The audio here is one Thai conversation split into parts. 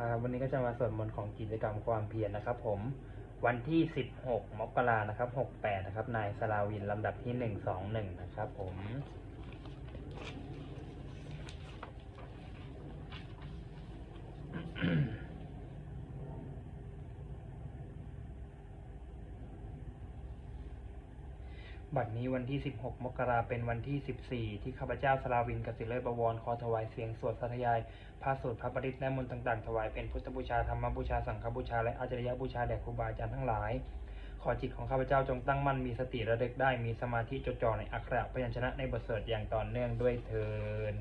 ครับวันนี้ก็จะมาสวดมนต์ของกิจกรรมความเพียรนะครับ ผมวันที่ 16 มกรานะครับ 68 นะครับนายสลาวินลำดับที่ 121 นะครับผม บัดนี้วันที่ 16 มกราเป็นวันที่ 14 ที่ข้าพเจ้าสลาวินกสิเลิศบวร ขอถวายเสียงสวดสาธยายพระสวดพระปริตและมนต์ต่างๆ ถวายเป็นพุทธบูชาธรรมบูชาสังฆบูชา และอาจารยบูชาแด่ครูบาอาจารย์ทั้งหลาย ขอจิตของข้าพเจ้าจงตั้งมั่นมีสติระลึกได้มีสมาธิจดจ่อในอักขระพยัญชนะในบทสวดอย่างต่อเนื่องด้วยเทิน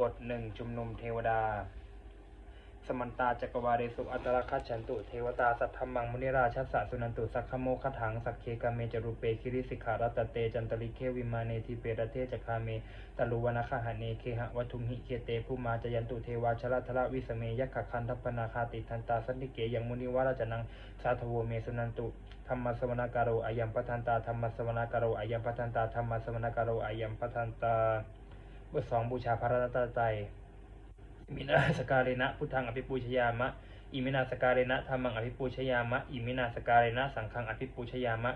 บทหนึ่งชุมนุมเทวดา สมันตาจักรวาเรสุอัตตรคัจฉันตุเทวตาสัทธมังมุนิราชัสสะสุนันตุสักขโมคถังสักเคกาเมจรูเปคิริสิกขารัตเตจันตริเควิมาเนทิเปรเทจักคาเมตลุวนาคหะเนเคหะวัตุมหิเคเตภูมาจยันตุเทวาชลทละวิสเมยักขคันทัปนาคาติทันตาสันติเกยังมุนิวาราจนังสาธโวเมสุนันตุธรรมสวนาการโรอายัมปทันตาธรรมสวนาการโรอายัมปทันตาธรรมสวนาการโรอายัมปทันตาบทสองบูชาพระรัตนตรัย อิมินาสการเรนะพุทธังอภิปูชยามะ อิมินาสการเรนะธรรมังอภิปูชยามะ อิมินาสการเรนะสังฆังอภิปูชยามะ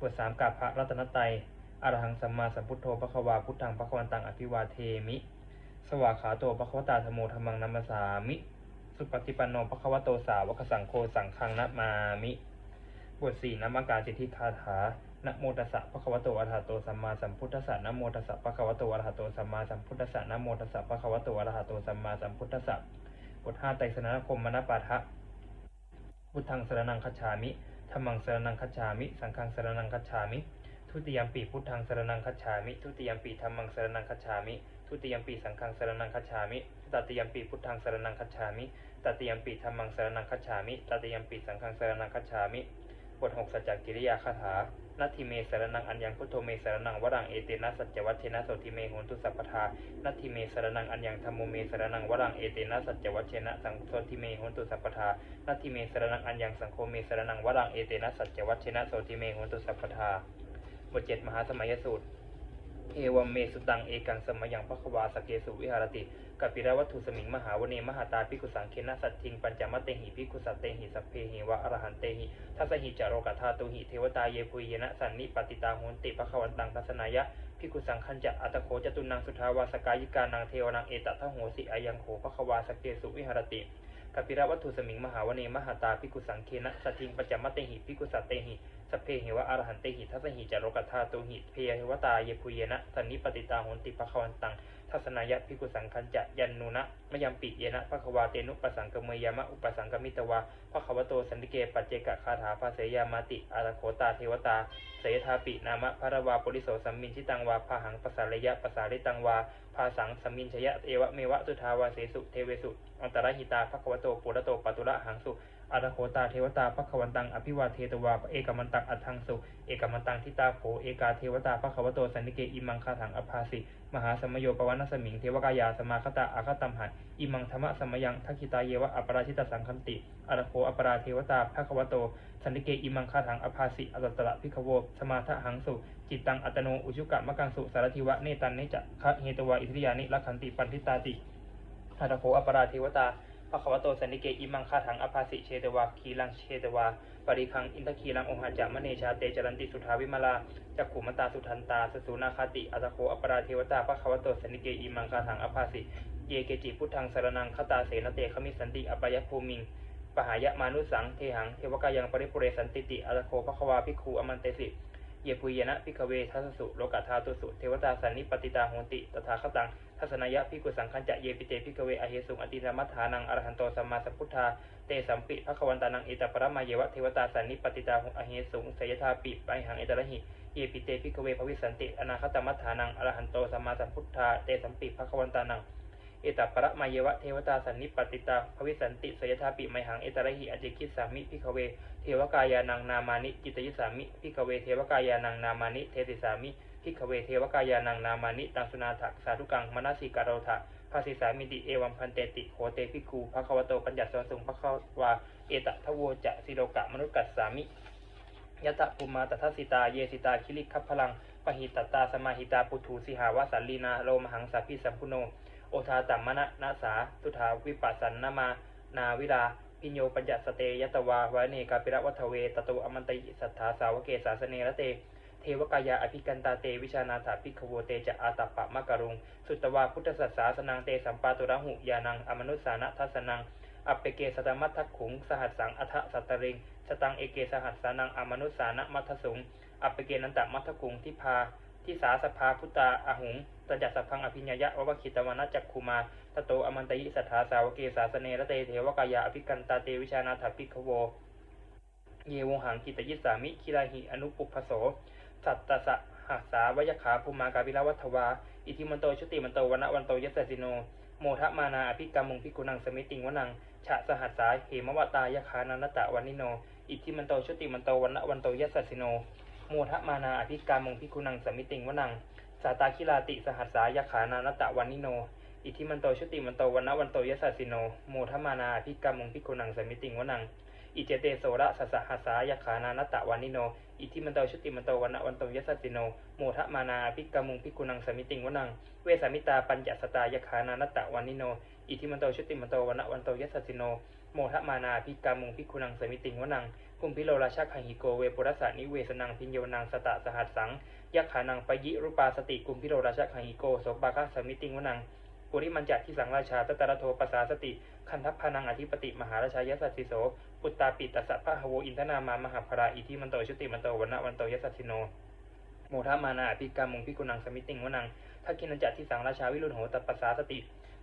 บทสามกับพระรัตนตรัยอรหังสัมมาสัมพุทโธพระควาพุทธังพระควันตังอภิวาเทมิ สวากขาโตพระควตาธโมธรรมังนัมสสามิ สุปฏิปันโนพระควโตสาวกสังโฆสังฆังนะมามิ บทสี่นมังกาสิทธิคาถานะโมตัสสะภะคะวะโตอะระหะโตสัมมาสัมพุทธัสสะนะโมตัสสะภะคะวะโตอะระหะโตสัมมาสัมพุทธัสสะนะโมตัสสะภะคะวะโตอะระหะโตสัมมาสัมพุทธัสสะบทห้าไตรสรณคมมนปาทะพุทธังสรนังคัจฉามิธรรมังสรนังคัจฉามิ สังฆังสรนังคัจฉามิ ทุติยมปีพุทธังสรนังคัจฉามิ ทุติยมปีธรรมังสรนังคัจฉามิ ทุติยมปีสังฆังสรนังคัจฉามิตติยมปีพุทธังสรนังคัจฉามิตติยมปีธรรมังสรนังคัจฉามิตติยมปีสังฆังสรนังคัจฉามิ บทหกสัจจกิริยาคาถานัตถิเมสรนังอัญญังพุทโธเมสรนังวรังเอเตนะสัจจวัชเชนะโสติเมโหนตุสัพพทานัตถิเมสรนังอัญญังธรรมเมสรนังวรังเอเตนะสัจจวัชเชนะสังโสติเมโหนตุสัพพทานัตถิเมสรนังอัญญังสังโฆเมสรนังวรังเอเตนะสัจจวัชเชนะโสติเมโหนตุสัพพทาบทเจ็ดมหาสมัยสูตร เอวัมเมสุตังเอกังสมยังพระควาสกเกสุวิหารติกัปปิระวัตถุสมิงมหาวเนมหาตาภิกุสังเคนะสัตทิงปัญจมะเตหิภิกุสัตเตหิสัพเพหิวะอรหันเตหิทัสหิจารโรกธาตุหิเทวตาเยปุยเยนะสันนิปติตาโหนติปะขวันตังทัสนายะภิกุสังคัญจะอัตโขจตุนังสุทาวาสกายิกานังเทวนังเอตทะโหสิอายังโขพระควาสกเกสุวิหารติกัปปิระวัตถุสมิงมหาวเนมหาตาภิกุสังเคนะสัตทิงปัญจมะเตหิภิกุสัตเตหิ สเพเหวะอรหันเตหิทัสหิจารโรกัตถาตุหิเพยวตาเยพุเยนะสันนิปติตาโหนติภควันตังทัศนายะพิกุสังคัญจะยันนุนะมยัมปิเยนะภควาเตนุปสังกเมยามะอุปสังกมิตวาภควโตสันติเกปัจเจกะคาถาภาเสยามาติอาราโคตาเทวตาเสยทาปินามะภรวาปุริโสสัมมินชิตังวาพาหังปสารยะปสาริตังวาภาสังสัมมินชยะเอวะเมวะสุทาวาเสสุเทเวสุอันตรหิตาภควโตปุระโตปตุระหังสุ อาราโคตาเทวตาภควันตังอภิวาเทตวาเอกมันตังอัตถังสุเอกมันตังทิตาโภเอกาเทวตาภควโตสันนิเกอิมังคาถังอภาสิมหาสมโยปวันสมิงเทวกายาสมาคตาอาคตัมหันอิมังธรรมสมยังทักขิตาเยวะอปราชิตสังคันติอาราโคอปราเทวตาภควโตสันนิเกอิมังคาถังอภาสิอัตตระพิขโวสมาทะหังสุจิตตังอัตโนอุชุกะมะกังสุสารทิวะเนตันเนจะคะเฮตวาอิทริยานิลักขันติปันทิตาติอาตโขอปราเทวตา ภควโตสันนิเกอิมังคาถังอภาสิเชตวาคีลังเชตวาปริคังอินทคีลังองหาจามเนชาเตจรันติสุทาวิมาลาจักขุมตาสุทันตาสสุนาคาติอัตโขอปราเทวตาภควโตสันนิเกอิมังคาถังอภาสิเยเกจิพุทธังสารนังคตาเสนเตขมิสันติอปยภูมิงปหายะมานุสังเทหังเทวกายังปริปุเรสันติติอัตโขภควาภิกขุอมันเตสิเยปุยนะพิกเวทัสสุโลกัทาตุสุเทวตาสันนิปติตาโหติตถาคตัง ทัศนยะพิกุสังคัญจะเยปิเตพิกเวอเหสุงอติธรรมัฐานังอรหันโตสัมมาสัพพุทธาเตสัมปิภควันตานังเอตปรมาเยวะเทวตาสันนิปติตาโหอเหสุงสยธาปิไปหังเอตระหิเยปิเตพิกเวภวิสันติอนาคตมัฏฐานังอรหันโตสัมมาสัพพุทธาเตสัมปิภควันตานังเอตปรมาเยวะเทวตาสันนิปติตาภวิสันติสยธาปิไมหังเอตระหิอจิกิสามิพิกเวเทวกายานังนามานิจิตยิสามิพิกเวเทวกายานังนามานิเทติสามิ พิกเวเทวกายานังนามานิตังสุนาถสาธุกังมนาสิการโรธะภาสิสามิติเอวัมพันเตติโหเตพิคูภควโตปัญญาสวสุงภควาเอตทะโวจะสิโลกะมนุกัสสามิยะตะภูมาตทัสสิตาเยสิตาคิริคัพพลังปหิตตาสมาหิตาปุถุสิหาวสัลลีนาโลมหังสัพพิสัมพุโน โอทาตัมมณะนาสาสุทาวิปัสสันนามานาวิลาพิโยปัญจสเตยตวาวเนกาปิระวัทเวตโตอมันตยิสัทธาสาวเกสาสเนระเต วกายาอภิกันตาเตวิชานาถาภิกขโวเตจะอาตปปะมะกะรุง สุตตวาพุทธสัสาสนังเตสัมปาตุระหุยานังอมนุสานะทัสนังอัปเปเกสตมัททขุง สหัสสังอัทะสัตตริง สตังเอเกสหัสสานังอมนุสานะมัทสุง อัปเปเกนันตมัทขุงทิพาทิสาสภาพุตตาอหุงตจัสพังอภิญญายะววคิตวานะจักคุมาตโตอมันตยิสัทธาสาวเกสาสเนระเตเทวกายาอภิกันตาเตวิชานาถาภิกขโว เยวงหังกิตยิสามิคิราหิอนุปุพโส สัตตสะหัสสาวยขาภูมากาวิลาวัทวา อิทิมันโตชุติมันโตวันวันโตยสสสิโน โมทะมานาอภิกรรมุงพิกุนังสมิติงวนัง ฉะสหัสสาเหมวตายคานานตะวันนิโน อิทิมันโตชุติมันโตวันวันโตยสสสิโน โมทะมานาอภิกรรมุงพิกุนังสมิติงวนัง สาตาคิลาติสหัสสายขานานตะวันนิโน อิทิมันโตชุติมันโตวันวันโตยสสสิโน โมทะมานาอภิกรรมุงพิกุนังสมิติงวนัง อิเจเตโสระสสะหัสายขานานตะวานิโน อิทิมันโตชุติมันโตวันวันโตยัสสสิโนโมทะมานาภิกามุงภิกุนังสมิติงวนัง เวสามิตาปัญจสตายขานานตะวานิโน อิทิมันโตชุติมันโตวันวันโตยัสสสิโนโมทะมานาภิกามุงภิกุนังสมิติงวนังกุมพิโลราชาคังหิโกเวปุรสานิเวสนังพิญโยนังสตะสหัสสังยักขานังปยิรุปาสติกุมพิโลราชาคังหิโกโสปาคะสมิติงวนัง ปุริมันจักที่สังราชาตตระโทปสาสติ คันทัพพานังอธิปติมหาราชายสัสสิโส ปุตตาปิตัสสะพะหโวอินทนามามหาภราอิทิมันโตชุติมันโตวันนะวันโตยัสสสิโนโมทามานาอภิกรรมุงพิกุนังสมิติงวนังทักขินันจัที่สังราชาวิรุณโหตปัสสาสติ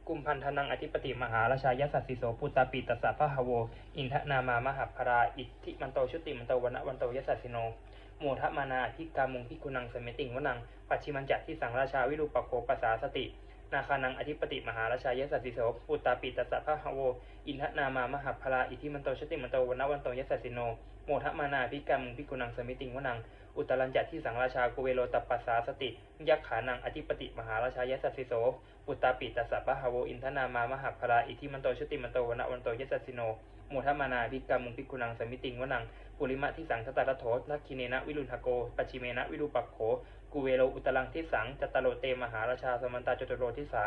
กุมพันธนังอธิปติมหาราชายสัสสิโสปุตตาปิตัสสะพะหโวอินทนามามหาภราอิทิมันโตชุติมันโตวันนะวันโตยัสสสิโนโมทมานาอภิกรรมุงพิกุนังสมิติงวนัง ปัจฉิมันจัที่สังราชาวิรุปโคปัสสาสติ นาคานังอธิปติมหาราชายสัสสิโสปุตตาปิตัสสะพะหโว อินทนามามหาภราอิทิมันโตชติมันโตวันวันโตยสัสสิโน โมทมานาภิกรรมุงพิกุนังสมิติงวนัง อุตรัญจัตที่สังราชากุเวโรตัปปัสสาสติ ยักขานังอธิปติมหาราชายสัสสิโสปุตตาปิตัสสะปะหาโว อินทนามามหาภราอิทิมันโตชติมันโตวันวันโตยสัสสิโนโมทมานาภิกรรมุงพิกุนังสมิติงวนังปุริมะที่สังทตารโถทักคิเนนะวิรุณหโก ปัจฉิเมนะวิรูปักโข กุเวโรอุตรังที่สังจัตโรเตมหาราชาสมันตาจตุโรทิสา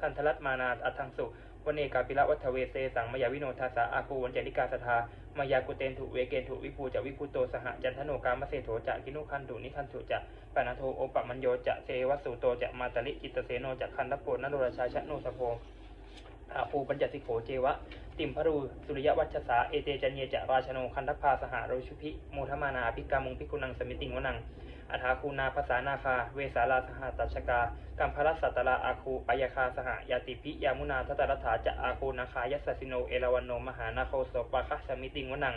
ทันทรัตมานาอัตังสุวเนกาปิละวัฒเวเสสังมยาวิโนทาสาอาคูวันเจนิกาสทามายากุเตนถุเวเกนถุวิภูจะวิภูโตสหจันทโนกามเสโถจะกินุคันถุนิคันถุจะปานาโทโอปะมัญโยจะเสวัสสุโตจะมาตลิจิตเสโนจะคันทโปนโรราชาชโนสโพอาภูปัญจสิโขเจวะ ติมพรูสุริยวัชสาเอเตจันเยจะราชโนคันทพาสหโรชุพิโมทมานาภิกามุงพิกุนังสมิติงวนัง อัฐาคูนาภาษานาคา เวสาลาสหตัชกา กัมพรัสสัตตราอาคูปายคาสหยาติพิยามุนาทัตตรัฐาจะอาคูนาคายัสสิโนเอราวันโนมหานาโคโสปะคะสมิติงวนัง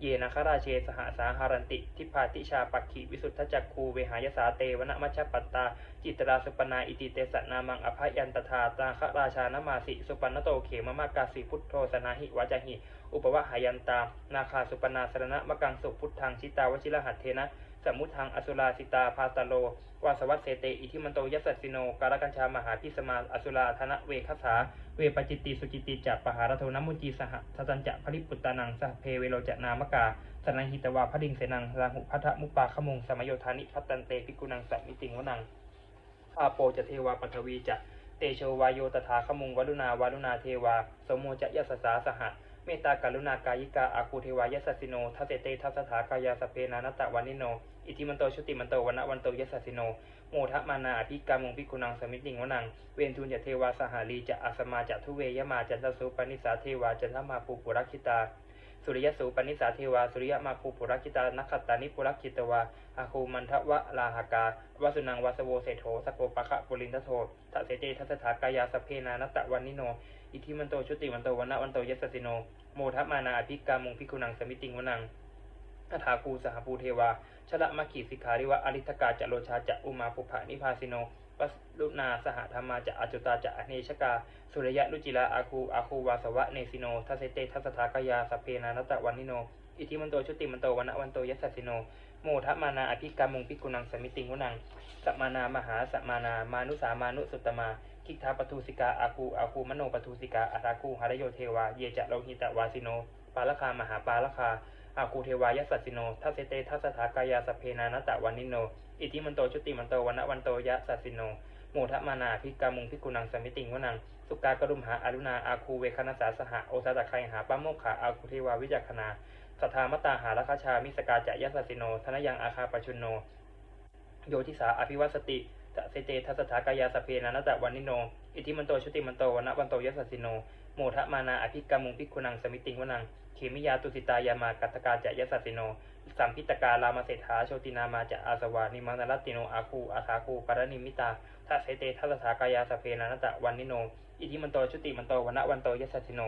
เยนะคราเชสหสาหารันติ ทิพาติชาปักขีวิสุทธจักคูเวหายสาเตวนมัชปัตตา จิตราสุปนาอิติเตสนามังอภยันตถาตาคราชานมาสิสุปันโตเขมมากาสิพุทโธสนาหิวาจหิ อุปวะหายันตา นาคาสุปนาสรณะมะกังสุพุทธังชิตาวชิรหัตเทนะ สมุทังอสุราสิตาพาตโล วาสวัตเสเต อิทิมันโตยัสสสิโน การกัญชามหาพิสมาอสุราธนะเวคสาเวปจิตติสุจิติจัปหารโทนมุจีสหทัตัญจะพริปุตตานังสหเพเวโรจนามกาสนังหิตวาพระดิงเสนังราหุพัทธมุปาขมุงสมโยธานิพัตตันเตปิกุนังสัมมิติงวนังอาโปจะเทวาปัทวีจะเตโชวายโยตถาขมุงวรุณาวารุณาเทวา สมโมจะยัสสาสหะ เมตตากรุณากายิกาอาคูเทวายัสสิโนทัสเตเตทัสสถากายาสเพนานตะวานิโน อิทิมันโตชุติมันโตวันะวันโตยัสสิโน โมทะมานาอภิกามุงพิกุนังสมิติงวนัง เวนทุนจเทวาสหาลีจะอาสมาจะทุเวยมาจันทสุปนิสาเทวาจันทมาปูปุรักขิตา สุริยสูปนิสาเทวาสุริยมาคูปุรักขิตานักขัตานิปุรักขิตวาอาคูมันทวะลาหกาวสุนังวาสโวเศโธสโกปะคะปุรินทโททัสเสเตทัสสถากายาสเพนานตะวันิโน อิทิมันโตชุติมันโตวันนะวันโตยัสสิโน โมทะมานาอภิกามุงพิกุนังสมิติงวนังอัฐาคูสหภูเทวาชละมะขีสิกขาริวะอริทกาจะโลชาจะอุมาปุภะนิพาสิโนวัสลุนาสหธรรมาจะอจุตาจะอเนชกา สุริยะลุจิลาอาคูอาคูวาสวะเนสิโนทัสเสเตทัสสถากยาสเพนานตะวันนิโน อิทิมันโตชุติมันโตวันนะวันโตยัสสิโน โมทะมานาอภิกามุงพิกุนังสมิติงวนังสัมมานา มหาสัมมานา มานุสามานุสุตมาคิกทาปทุสิกาอาคูอาคูมโนปทุสิกาอาราคูหารโยเทวา เยจะโลหิตวาสิโน ปาลคามหาปาลคาอาคูเทวายัสสสิโนทัสเสเตทัสสถากายาสเพนานตะวันนิโน อิทิมันโตชุติมันโตวันะวันโตยะสัสสิโนโมทะมานาภิกามุงพิกุนังสมิติงวนัง สุกากรุมหาอรุณาอาคูเวคณสาสหะโอสาตะไคหาปัมโมขาอาคุเทวาวิจักขณา สัทธามตตาหาราคาชามิสกาจะยัสสสิโนธนยังอาคาปชุนโน โยทิสาอภิวัสติจะเซเตทัสสถากายาสเพนานตะวันนิโน อิทิมันโตชุติมันโตวันวันโตยัสสสิโน โมทะมานาอภิกามุงพิกุนังสมิติงวนังเขมิยาตุสิตายามากัตกาจะยัสสสิโน สัมพิตการามาเศรษฐาโชตินามาจะอาสวานิมานรตติโนอาคูอาคาคูปารณิมิตาทัสเซเตทัสสถากายาสเพนานตะวันนิโน อิทิมันโตชุติมันโตวันวันโตยัสสสิโน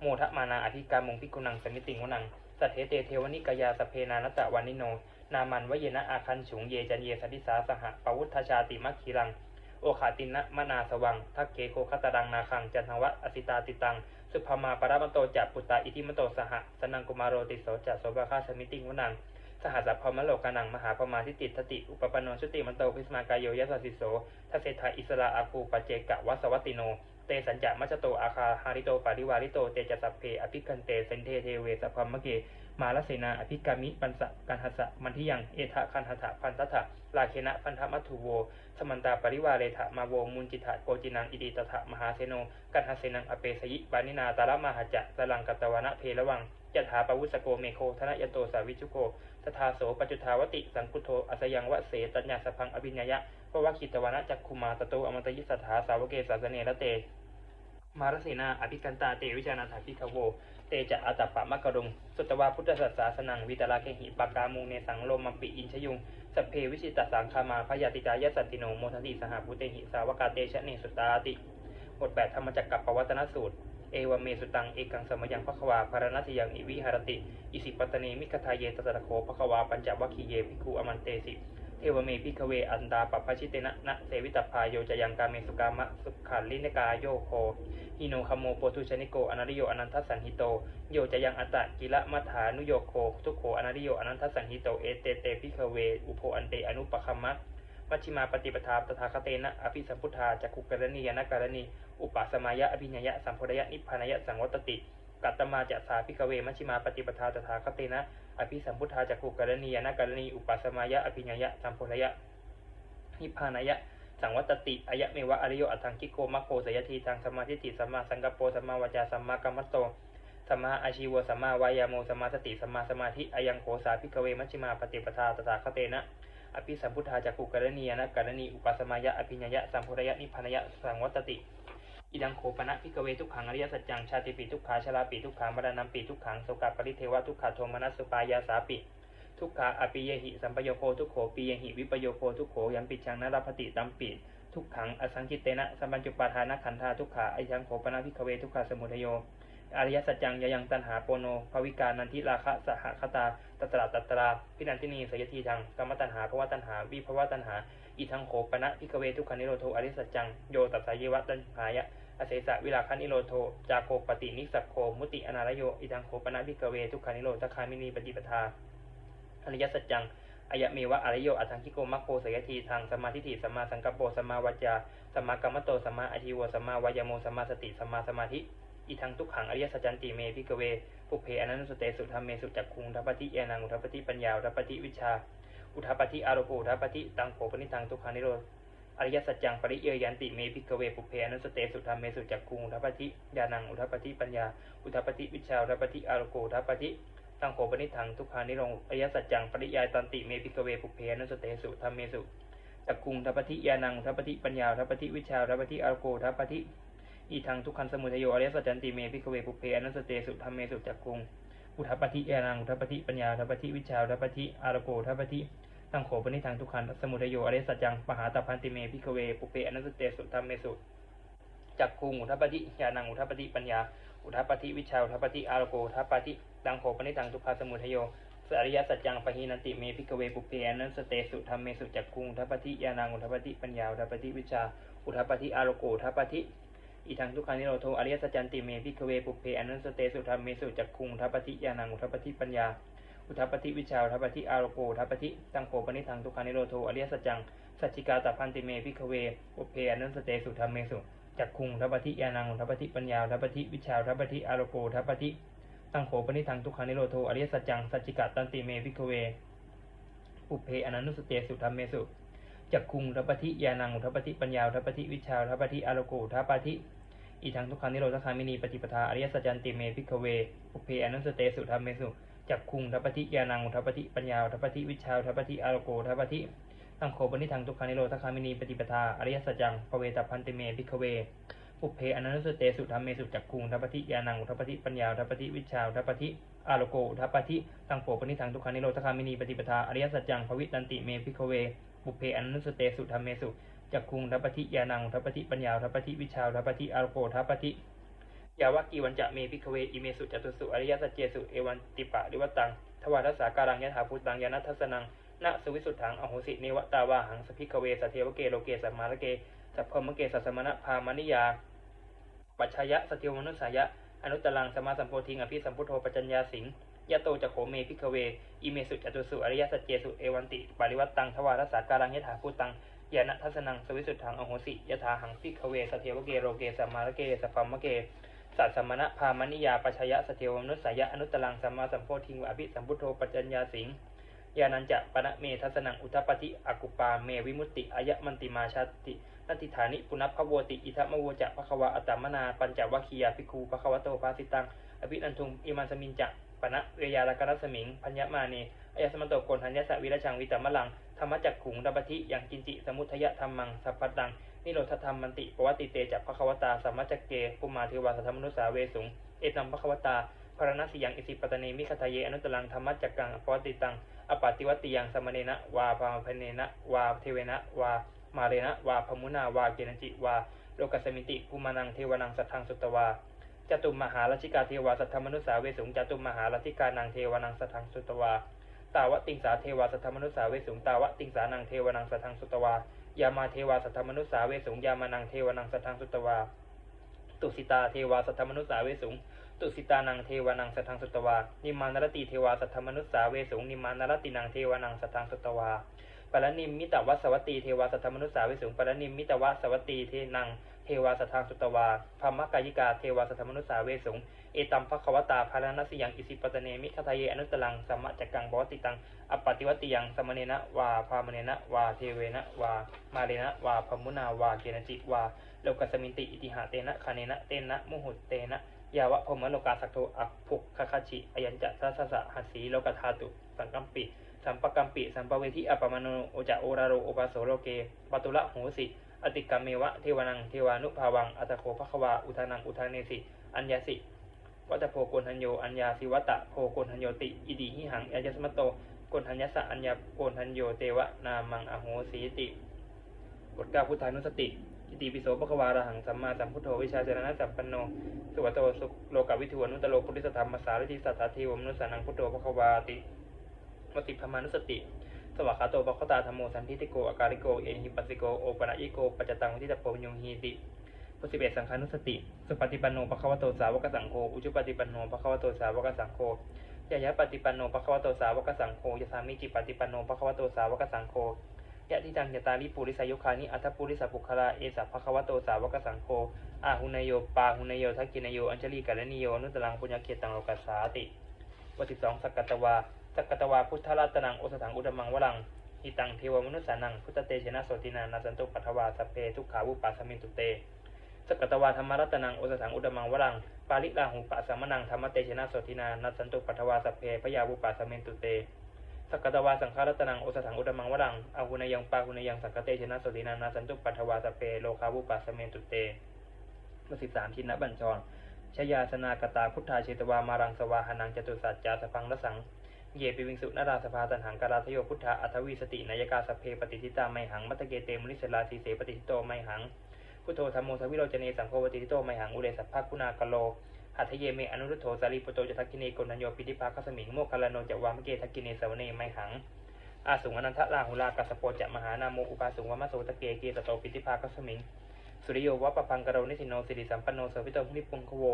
โมทะมานาอภิกามุงพิกุนังสมิติงวนัง สัทเทเตเทวนิกายาสเพนานตะวันนิโน นามันวเยนะอาคันฉุงเยจันเยสติสาสหปวุฒชาติมัคคีรัง โอขาตินะมนาสวัง ทักเกโคคตรังนาคัง จันทวะอสิตาติตัง สุภามาปรามโตจัปุตตาอิทิมโตสหสนังกุมารโรติโสจัโสบาคาสมิติงวนังสหัสสะพมโลกานังมหาปมาทิติทติ อุปปนโนชุติมันโตพิสมากายโยยัสสิโสทัเศธาอิสราอาคูปเจกะวัสวัตติโน เตสัญจะมัชโตอาคาหาริโตปาริวาริโตเตจสัพเพอภิคันเตเซนเทเทเวสพพมะเกมาลเสนาอภิกามิปันสะกันหัสะมันทิยังเอทะคันหัตะพันทัตะลาเคนะพันธมัตถุโวสมันตาปริวาเรทะมาโวมุนจิตะโกจินังอิติตถะมหาเสโนกันหัสเสนังอเปสยิปานินาตาละมหาจะสลังกัตตวนะเพระวังยัตถาปวุสโกเมโคธนยโตสาวิชุโกสทาโสปัจจุทาวติสังคุโทอสยังวะเสตัญญาสพังอภิญญยะพระวคิตวนะจักคุมาตโตอมตยิสถาสาวเกสาสเนระเต มารเสนาอภิกันตาเตวิชานาถาพิคโว เตจะอาตัปปะมะกะรุง สุตวาพุทธศาสสนังวิตาลาเคหิปากามุงเนสังโลมัมปิอินชยุงสัพเพวิชิตสังคามาพยาติกายสัตติโนโมทันติสหภูเตหิสาวกาเตชะเนสุตาติบทแปดธรรมจักกับปวัตนสูตร เอวเมสุตังเอกังสมยังพะควาภารณสิยังอิวิหารติ อิสิปตเนมิคทาเยตตะโคพะควาปัญจวัคคีเยภิกขุอมันเตสิ เทวเมพิกเวอันดาปปชิเตนะนะเสวิตพายโยจะยังกาเมสุกามะสุขันลินกาโยโคฮิโนคโมโปทุชนิโกอนาริโยอนันทสันหิโต โยจะยังอัตตะกิละมัฐานุโยโค ทุโขอนาริโยอนันทสันหิโตเอเตเตพิกเวอุโพอันเตอนุปคัมมะมัชฌิมาปฏิปทาตถาคเตนะอภิสัมพุทธาจักขุกรณียนะการณีอุปสมายะอภิญญะสัมโพธยะนิพพานยะสังวัตติ กัตตมาจะสาพิกเวมัชฌิมาปฏิปทาตถาคเตนะ อภิสัมพุทธาจักขุกรณียนะการณีอุปสมายะอภิญญะสัมโพธยะนิพพานยะ สังวัตติอายะเมวะอริโยอัตถังคิโกมัคโคสยทีทางสมาทิฏฐิสัมมาสังกปโปสัมมาวจาสัมมากัมมัตโตสัมมาอาชีวสัมมาวายาโมสัมมาสติสัมมาสมาธิอายังโขสาพิกเวมัชฌิมาปฏิปทาตถาคเตนะอภิสัมพุทธาจักขุกรณียนะการณีอุปสมายะอภิญญะสัมโพธยะนิพพานยะสังวัตติ อิดังโขปนะพิกเวทุกขังอริยสัจจังชาติปีทุกขาชราปีทุกขามรณะปีทุกขังโสกปริเทวะทุกขาโทมนัสสุปายาสาปิทุกขาอปิเยหิสัมปโยโคทุกโขปียหิวิปโยโคทุกโขยัมปิชังนรพติตัมปิทุกขังอสังคิเตนะสัมปัญจุปาทานขันธาทุกขาไอยังโขปนะพิกเวทุกขาสมุทโยอริยสัจจังยยังตันหาโปโนภวิกานันทิราคะสหคตาตตราตัตราพินันทินีสยทีทางกรรมตันหาภวตันหาวิภวตันหา อีทังโขปนะพิกเวทุกขานิโรโทอริยสัจจังโยตัสสายวะตันหายะอเสสะวิลาคานิโรโทจาโคปตินิสักโคมุติอนาลโยอิทังโคปนะพิกเวทุกขานิโรตคามินีปฏิปทาอริยสัจจังอายะเมวะอริโยอัตังคิโกมัคโคสยทีทางสมาทิฏิสมาสังกปโปสมาวาจาสมากัมมโตสมาอาชีวสัมมาวายโมสมาสติสมาสมาธิอีทังทุกขังอริยสัจจันติเมพิกเวปุเพอนันตสเตสุธรรมเมสุจักคุงทัปปติเยนังุทัปปิปัญญาทัปปิวิชา อุทัปปติอารโกอุทัปปติตังโขปนิทังทุกขานิโรธอริยสัจจังปริเยยันติเมพิกเวปุเพนุสเตสุธรรมเมสุจักคุงอุทัปปติญาณังอุทัปปติปัญญา อุทัปปติวิชาอุทัปปติอารโกอุทัปปติตังโขปนิทังทุกขานิโรงอริยสัจจังปริยายตันติเมพิกเวปุเพนุสเตสุธรรมเมสุจักคุงอุทัปปติญาณังอุทัปปติปัญญาอุทัปปติวิชาทัปปิอารโกอุทัปปติอีทังทุกขันสมุทโยอริยสัจจันติเมพิกเวปุเพอนุสเตสุธรรมเมสุจักคุง อุทัปปติญาณังอุทัปปติปัญญาอุทัปปติวิชาอุทัปปติอารโกอุทัปปติตังโขปนิทังทุกขันสมุทัยโยอริสัจจังปหาตพันติเมพิกเวปุเพอนัสสเตสุธรรมเมสุจักคุงอุทัปปติญาณังอุทัปปติปัญญาอุทัปปติวิชาอุทัปปติอารโกอุทัปปติตังโขปนิทังทุกขสมุทัยโยสอริยสัจจังปะหินันติเมพิกเวปุเพอนัสสเตสุธรรมเมสุจักคุงอุทัปปติญาณังอุทัปปติปัญญาอุทัปปติวิชาอุทัปปติอารโกอุทัปปติ อีทังทุกขานิโรโทอริยสัจจันติเมพิกเวปุเพอนัสสเตสุธรรมเมสุจักคุงทัปปติญาณังอุทัปปิปัญญา อุทัปปิวิชาอุทัปปิอารโกทัปปิตังโขปนิทังทุกขานิโรโทอริยสัจจังสัจจิกาตพันติเมพิกเวอุเพอนันสเตสุธรรมเมสุจักคุงทัปปิยานังอุทัปปิปัญญาอุทัปปิวิชาอุทัปปิอารโกทัปปิตังโขปนิทังทุกขานิโรโทอริยสัจจังสัจจิกาตันติเมพิกเว อุเพอนันุสเตสุธรรมเมสุ จักคุงทัปปติยานังอุทัปปติปัญญาอุทัปปติวิชาอุทัปปติอารโกอุทัปปติอีทังทุกขังนิโรธคามินีปฏิปทาอริยสัจจันติเมพิกเวปุเพอนุสเตสุธรรมเมสุจักคุงทัปฏิญาณังทัปฏิปัญญาทัปฏิวิชาทัปฏิอารโกทัปฏิตังโคปนิทังทุกขังนิโรธคามินีปฏิปทาอริยสัจจังปเวตพันติเมพิกเวปุเพอนันสเตสุธรรมเมสุจักคุงทัปปฏิญาณังทัปฏิปัญญาทัปฏิวิชาทัปฏิ อารโกทัปปฏิตังโคปนิทังทุกขังนิโรธคามินีปฏิปทาอริยสัจจังภวิตันติเมพิกเวปุเพอนันสเตสุธรรมเมสุจักคุงทัปปฏิญาณังทัปปฏิปัญญาทัปปฏิวิชาวทัปปฏิอารโกทัปปฏิยาวากีวันจะเมพิกเวอิเมสุจตุสุอริยสัจเจสุเอวันติปะริวตังทวารสาการังยะถาภูตังยานัทสนังนะสวิสุทธังอโหสิเนวตาวาหังสพิกเวสเทวเกโลเกสัมมาระเกสัพพมเกสัสมณะพามณิยาปัจฉยะสติวมนุสายะ อนุตตรังสมาสัมโพธิงอภิสัมพุทโธปัญญาสิงยะโตจะโขเมพิกเว อิเมสุจตุสุอริยสัจเจสุเอวันติปาริวัตตังทวารสาการังยะถาภูตังยานัทสนังสวิสุทธังอโหสิยะถาหังพิกเวสเทวเกโรเกสัมมาระเกสัพพมเกสัตสมณะพามณิยาปัจฉยะสเทวมนุสสยะอนุตตรังสมาสัมโพธิงวอภิสัมพุทโธปัญญาสิง ยานันจะปณะเมทัสนังอุทปปฏิอากุปาเมวิมุตติอายะมันติมาชาตินัตติฐานิปุณพพโวติอิทัมโวจะภควาอัตตมนาปัญจวัคคียาภิกขุภควโตภาสิตังอภินันทุงอิมันสมินจะปณะเวยาลกรัสมิงพัญญมาเนอายสมันโตโกนทัญญสวิรชังวิตามะลังธรรมจักขุงดัปฏิยังกินจิสมุทยธรรมังสัพพตังนิโรธธรรมมันติปวัติเตจักภควตาสัมมจักเกปุมาเทวาสัทมนุสาเวสุงเอตัมภควตาพรณสียังอิสิปตเนมิคทายเยอนุตลังธรรมจักกังปวัติตัง อปาติวติยังสมเนนะวาปาพเนนะวาเทเวนะวามาเรนะวาพมุนาวาเกณจิวาโลกสมิติกุมานังเทวนังสัทธังสุตวาจตุมมหาราชิกาเทวาสัทธมนุสาเวสุงจตุมมหาราชิกานังเทวนังสัทธังสุตวาตาวติงสาเทวาสัทธมนุสาเวสุงตาวติงสานังเทวนังสัทธังสุตวายามาเทวาสัทธมนุสาเวสุงยามานังเทวนังสัทธังสุตวาตุสิตาเทวาสัทธมนุสาเวสุง ตุสิตานังเทวานังสัทธังสุตวา นิมานรติเทวาสัทธมนุสาเวสุงนิมานรตินังเทวานังสัทธังสุตวาปรนิมมิตวัสวัตตีเทวาสัทธมนุสาเวสุงปรนิมมิตวัสวัตตีเทนังเทวาสัทธังสุตวาภามกายิกาเทวาสัทธมนุสาเวสุงเอตัมภควตาภารณสิยังอิสิปตเนมิคทายเยอนุตลังสัมมจักกังบวติตังอปปติวติยังสมเนนะวาพามเนนะวาเทเวนะวามาเรนะวาพมุนาวาเกณจิวาโลกสมินติอิติหะเตนะคาเนนะเตนะมุหุเตนะ ยาวะพมโลกาสักโทอักภุกคคาชิอยัญจะทัสสะหัสสีโลกธาตุ สังกัมปิ สัมปกัมปิ สัมปเวทิอัปมโนโอจะโอราโรโอปาโสโลเกปตุละโหสิ อติกามเมวะ เทวานัง เทวานุภาวัง อัตโคภควา อุทานัง อุทานเนสิ อัญญาสิวัตโพโกนทัญโย อัญญาสิวัตะโพโกนทัญโยติ อิดีหิหังอัญญสมโตโกนทัญญสะอัญญาโกนทัญโย เตวะนามังอโหสีติบทเก้าพุทธานุสติ อิติปิโสปะควาระหังสัมมาสัมพุทโธวิชาจรณะสัมปันโนสุวัตโตสุโลกวิทูอนุตโลพุทธิสธรรมสารทิสัทธาเทวมนุสานังพุทโธปะควาติวติพมานุสติ สวากขาโตปะคตาธรรมโมสันทิติโกอาการิโกเอหิปัสสิโกโอปะนิโกปัจจตังวิทิตโปยงฮีติปุสิเบสังฆานุสติ สุปฏิปันโนภควโตสาวกสังโฆ อุจุปฏิปันโนภควโตสาวกสังโฆยะยะปฏิปันโนภควโตสาวกสังโฆยะสามิจิปฏิปันโนภควโตสาวกสังโฆ ยะทิจังยตาลิปุริสายุคานิอัตถปุริสปุคลาเอสัพภควโตสาวกสังโฆอาหุนยโยปาหุนยโยทักกินยโยอัญชลีกัลนิโยนุตตรังปุญญเขตังโลกัสสาติบทสิสองสักกตวาสักกตวาพุทธรัตนังโอสถังอุดมังวรังหิตังเทวมนุสสานังพุทธเตชนะโสตินานาสันตุปัทวาสเพทุกขาวุปปัสมินตุเตสกตวาธรรมรัตนังโอสถังอุดมังวรังปาลิลาหุปัสสมนังธรรมเตชนะโสตินานัสันตุปัทวาสัพเพพยาวุปัสสมินตุเต สกตวาสังฆรัตนังโอสถังอุดมังวรังอาหุนยังปาหุนยังสักเตชนะสตินานัสสันตุปัทวาสเพโลคาวุปัสสมินตุเตมาสิบสามชินบัญชรชยาสนากตาพุทธาเชตวามารังสวาหนังจตุสัจจาสพังละสัง เยปิวิงสุนาราสภาตันหังการาทโยพุทธาอัทวีสตินายกาสเพปฏิทิตาไมหังมัตตเกเตมุนิสลาสีเสปฏิทิโตไมหังพุทโธธรรมโมทวิโรจเนสังโฆปฏิทิโตไมหังอุเรสัพพะคุณากโล หัตถเยเมอนุรุโธสารีปโตจะทักกิเนโกนัญโยปิติภาคสมิงโมคคลาโนจะวามเกทักกิเนสวเนไมหังอาสุงอนันทราหุลากัสโปจะมหานาโมอุปาสุงวมะโสตะเกเกตโตปิติภาคสมิง สุริโยวะปะพังกะโรนิสิโนสิริสัมปันโนสวิโตมุนิปุงคโว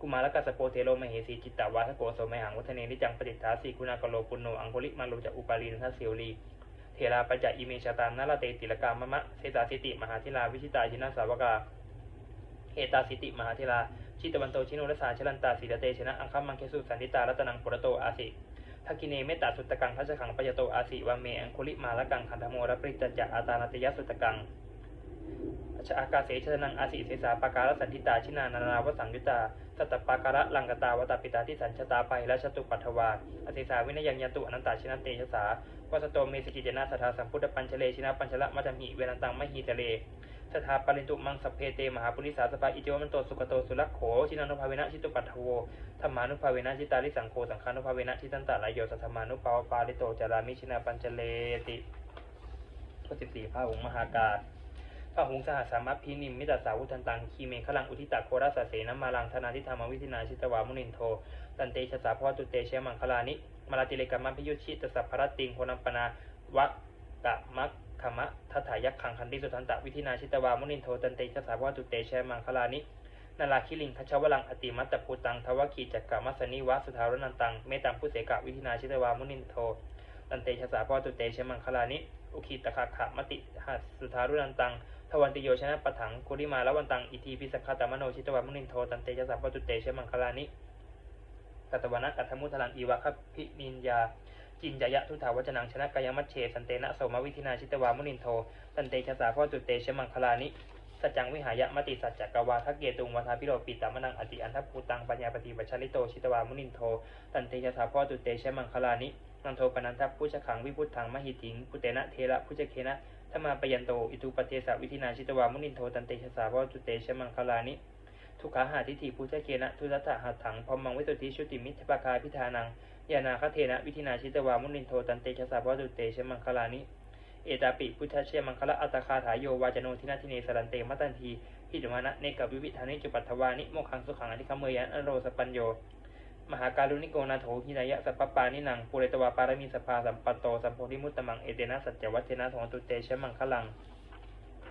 กุมารกัสโปเทโลมเหสีจิตตาวาทโกโสมหังวัฒเนนิจังปฏิทาสีคุณากโลปุณโนอังคุลิมาโลจะอุปาลีนัทเสวลีเทราปัจจะอิเมชาตานนาลเตติลกามะมะเสตาสิติมหาธิลาวิชิตาชินาสาวกาเอตาสิติมหาธิลา ชิตวันโตชิโนรสาชลันตาสีเตชนะอังคัมมังเคสุสันติตารัตนังปุรโตอาสิทักกิเนเมตตาสุตตะกังทัชขังปยโตอาสิวาเมอังคุลิมาละกังคันธโมรปริตจัจะอาตานาตยสุตตะกังชอากาเสชนังอาสิเสสาปาการสันทิตาชินานานาวสังยุตาสัตตปาการะลังกตาวตาปิตาที่สัญชตาไปและชตุปัทวาอสิสาวินยังยันตุอนันตาชินันเตชสาวัสโตเมสกิจนาสถาสัมพุทธปัญชเลชินาปัญชละมัจมิเวนันตังมหีตะเล สถาปรินตุมังสเพเตมหาปุริสาสภาอิจวมันโตสุขโตสุลักโขชินานุภาเวนะชิตุปัทโวธรรมานุภาเวนะชิตาลิสังโฆสังฆานุภาเวนะชิตันตะลายโยสัทธมานุปาวปาลิโตจารามิชินาปัญชเลติข้อสิบสี่พระองค์มหากาศพระหงสหสามัพพินิมมิตรสาวุทันตังคีเมฆลังอุทิตาโคราสเสนมาลังธนาทิธรรมวิธินาชิตวามุนินโทตันเตชะสาพวตุเตเชมังคลานิมาลาติเลกัมมัพิยุชิตสัพพรตติงโพนัมปนาวะกะมั คขมะทัถายักขังคันติสุทันตะวิธินาชิตวามุนินโทตันเตชะสาพวตุเตเชมังคลานินาลาคิลิงคชวลังอติมัตตภูตังทวคีจักกะมัสนิวะสุทารนันตังเมตังพุเสกะวิธินาชิตวามุนินโทตันเตชะสาพวตุเตเชมังคลานิอุคิตะคะขะมติหัสสุทารุนันตังทวันติโยชนะปะถังกุริมาละวันตังอิทีพิสักขตามโนชิตวามุนินโทตันเตชะสัพพตุเตเชมังคลานิกัตวานะกัตถมุทลังอีวะคพินินยา จินจยะทุถาวจนังชนะกายมัชเชสันเตนะโสมวิธินาชิตวามุนินโทตันเตชะสาพตุเตชมังคลานิสัจจังวิหายะมติสัจจกวาทะเกตุงวัฏาพิโรปิตามนังอติอันทภูตังปัญญาปฏิปัชชลิโตชิตวามุนินโทตันเตชะสาพตุเตชมังคลานินันโทปนันทพุชขังวิพุทธังมหิติงพุเตนะเทระพุชเคนะธรรมาปยันโตอิทุปเทสะวิธินาชิตวามุนินโทตันเตชะสาวจุเตชมังคลานิทุกขาหาทิฏฐิพุทธเกนะทุรัตถะหัตถังพรหมังวิสุทธิชุติมิทธปาคาพิธานัง ยานาคเทนะวิธินาชิตวามุนินโทตันเตชะสาวจุเตชมังคลานิเอตาปิพุทธเชมังคละอัตคาถายโยวาจโนทินาทิเนสรันเตมัตันทีพิจมานะเนกวิวิธานิจุปัตถวานิโมขังสุขังอธิคเมยันอโรสปัญโยมหาการุณิโกนาโถหินายะสัพปานิหนังปุเรตวาปารมีสภาสัมปัตโตสัมโพธิมุตตมังเอเตนะสัจจวัฒเทนะโทตุเตชมังคลัง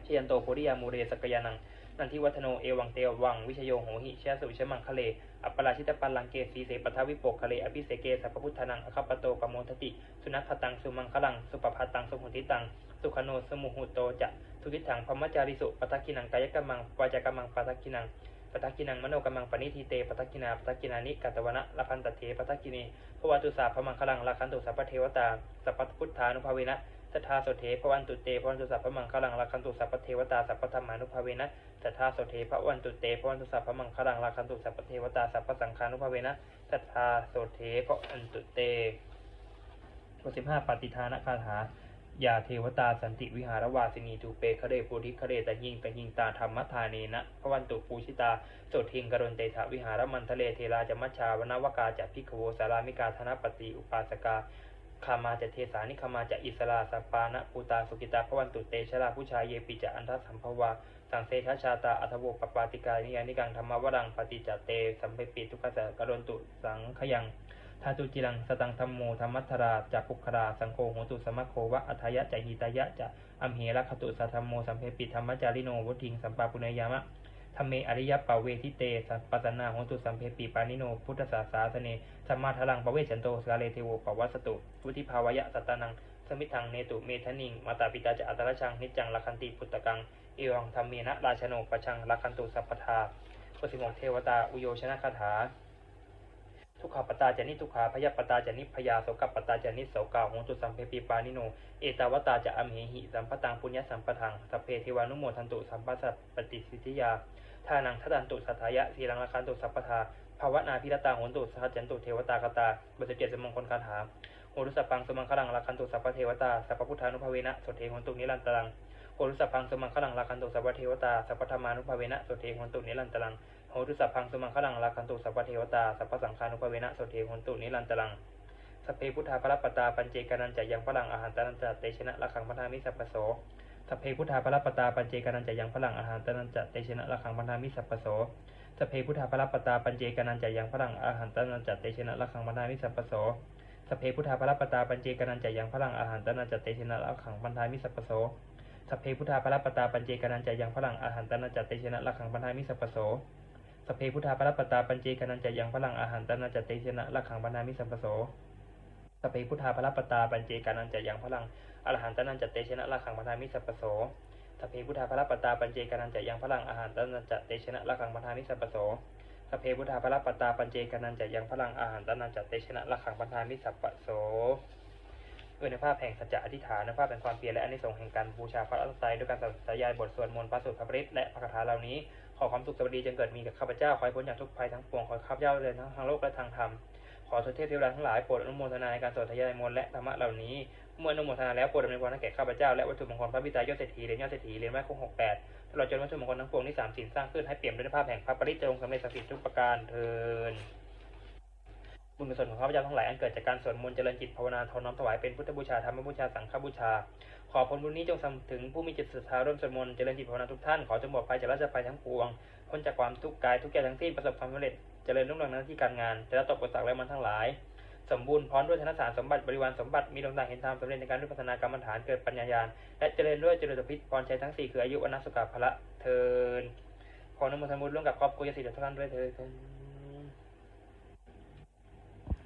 เชยันโตโพธิยามูเรสกยานังนันทิวัฒโนเอวังเตวังวิชโยโหหิเชสุชมังคะเล อัปปราชิตปัลลังเกสีเสปทวิปกคะเลอภิเสเกสัพพุทธานังอคัปปโตปโมทติ สุนัขตัง สุมังคลัง สุปภัตตัง สุหุติตัง สุขโนสมุหุโตจะสุทิถังพมจาริสุปทักกินังกายกรรมังวาจากรรมังปทักกินังปทักกินังมโนกรรมังปณิทิเตปทักกินาปทักกินานิกัตวนะละพันตเถปทักกินีภวตุสาพมังคลังละคันตุสัพเทวตาสัพพพุทธานุภาเวนะ สัทธาโสเทพระวันตุเตพระวันตุสัพพมังคลังลาคันตุสัพพเทวตาสัพพธรรมานุภาเวนะสัทธาโสเทพระวันตุเตพระวันตุสัพพมังคลังลาคันตุสัพพเทวตาสัพพสังฆานุภาเวนะสัทธาโสเทพระวันตุเตบทสิบห้าปฏิทานคาถายาเทวตาสันติวิหารวาสินีทูเปคะเรปุริคะเรตะยิงตะยิงตาธรรมทาเนนะพระวันตุปูชิตาโสทิงกรณเตถาวิหารมันทะเลเทราจมัชชาวนวกาจัพิกโวสารามิกาธนปฏิอุปาสกา คามาจะเทสานิคามาจะอิสลาสปานะปูตาสุกิตาพวันตุเตชะลาผู้ชายเยปิจะอันทสัมภวาสังเสทชาตาอัทโวปปาติกานิยานิกังธรรมวรังปฏิจเตสัมเปปิทุกขะกรณตุสังขยังทาตุจิรังสตังธรรมโมธรรมัทธราจากปุคราสังโฆโหตุสมะโควะอัทยะจหิตายะจะอัมเหระคตุสัธรรมโมสัมเพปิธรรมจาริโนวุทิงสัมปาปุเนยามะ ธรรมเมอริยปะเวทิเตสัปสนาของตุสัมเพปีปานิโน พุทธศาสาสเนสัมมาทลังปเวชันโตสกาเลเทโวปวัสตุวุธิภาวยะสัตตานัง สมิทังเนตุเมทนิงมาตาปิตาจะอัตระชังนิจังลัคันติพุตตะกัง เอวังธรรมเมนะราชโนปชังลัคันตุสัพพทาปสิมกเทวตาอุโยชนะคาถา ทุกขปตาจานิทุกขาพยปตาจานิพยาโสกปตาจานิโสกาโหตุสัมเพปีปานิโน เอตาวตาจะอัมเหหิสัมปตังปุญญสัมปทังสัพเพเทวานุโมทันตุสัมปัสสปฏิสิทธิยาทานังทัตันตุสัทายะสีลังละคันตุสัพพทาภาวนาพิรตาโหนตุสัจจันตุเทวตากตาบทสิบเจ็ดสมงคลคาถาโหรุสัพพังสมังคลังละคันตุสัพพเทวตาสัพพุทธานุภาเวนะสดเทหนตุนิรันตรังโหรุสัพพังสมังคลังละคันตุสัพพเทวตาสัพพธรรมานุภาเวนะสดเทหนตุนิรันตรัง โหรุสัพพังสมังคลังละคันตุสัพพเทวตาสัพพสังฆานุภเวนะสเทโหนตุนิรันตรังสเพพุทธาพระปตาปัญเจกานันจะยังพลังอาหารตานันจะเตชนะละขังพันธามิสัพพโสสเพพุทธาพระปตาปัญเจกานันจะยังพลังอาหารตานันจะเตชนะละขังพันธามิสัพพโสสเพพุทธาพระปตาปัญเจกานันจะยังพลังอาหารตานันจะเตชนะละขังพันธามิสัพพโสสเพพุทธาพระปตาปัญเจกานันจะยังพลังอาหารตานันจะเตชนะละขังพันธามิสัพพโสสเพพุทธาพระปตาปัญเจกานันจะยังพลังอาหารตานันจะเตชนะละขังพันธามิสัพพโส เพพุทธาพรปตาปัญเจกานันจะยังพลังอาหารตนันจะเตชนะละขังพันามิสัพพโสสเพพุทธาพระปตาปัญเจกานันจะยังพลังอรหันตนันจเตชนะละขังพนามิสัพพโสสเพพุทธาพระปตาปัญเจกานันจะยังพลังอาหารตนันจเตชนะละขังพนามิสัพพโสสเพพุทธาพระปตาปัญเจกานันจะยังพลังอาหารตนันจเตชนะละขังพนามิสัพพโสด้วยในภาพแห่งสัจจะอธิษฐานในภาพแห่งความเพียรและอนิสงส์แห่งการบูชาพระรัตนตรัยด้วยการสาธยายบทสวดมนต์พระสูตรพระปริตและพระคาถาเหล่านี้ อความสุขสวัสดีจงเกิดมีกับข้าพเจ้า ขอให้พ้นจากทุกภัยทั้งปวง ขอข้าพเจ้าเดินทั้งทางโลกและทางธรรม ขอทุกเทพเทวดาทั้งหลายโปรดอนุโมทนาในการสวดทยายมนต์และธรรมะเหล่านี้ เมื่ออนุโมทนาแล้วโปรดดำเนินความแก่ข้าพเจ้าและวัตถุมงคลพระบิดายอดเศรษฐีเหรียญยอดเศรษฐีเหรียญแม่คงหกแปดตลอดจนวัตถุมงคลทั้งปวงที่สามสินสร้างขึ้นให้เปี่ยมด้วยภาพแห่งพระปริจงสำเร็จสักดิ์สิทธิ์ทุกประการเทิน บุญกุศลของข้าพเจ้าทั้งหลายอันเกิดจากการสวดมนต์เจริญจิตภาวนาทอน้อมถวายเป็นพุทธบูชาธรรมบูชาสังฆบูชา ขอผลบุญนี้จงสำถึงผู้มีจิตศรัทธาร่วมสวดมนต์เจริญจิตภาวนาทุกท่านขอจงบอกภัยจากราชภัยทั้งปวงพ้นจากความทุกข์กายทุกข์ใจทั้งสิ้นประสบความสำเร็จเจริญรุ่งเรืองในหน้าที่การงานจะรับตกอุปสรรคและมันทั้งหลาย สมบูรณ์พร้อมด้วยธนสารสมบัติบริวารสมบัติมีดวงตาเห็นธรรมสำเร็จในการวิปัสสนากรรมฐานเกิดปัญญาญาณและเจริญด้วยเจริญพิษพรชัยทั้งสี่คืออายุวันสุขภละเทินขออนุโมทนาบุญร่วมกับครอบครัวยศิษย์ทุกท่านด้วยเถิด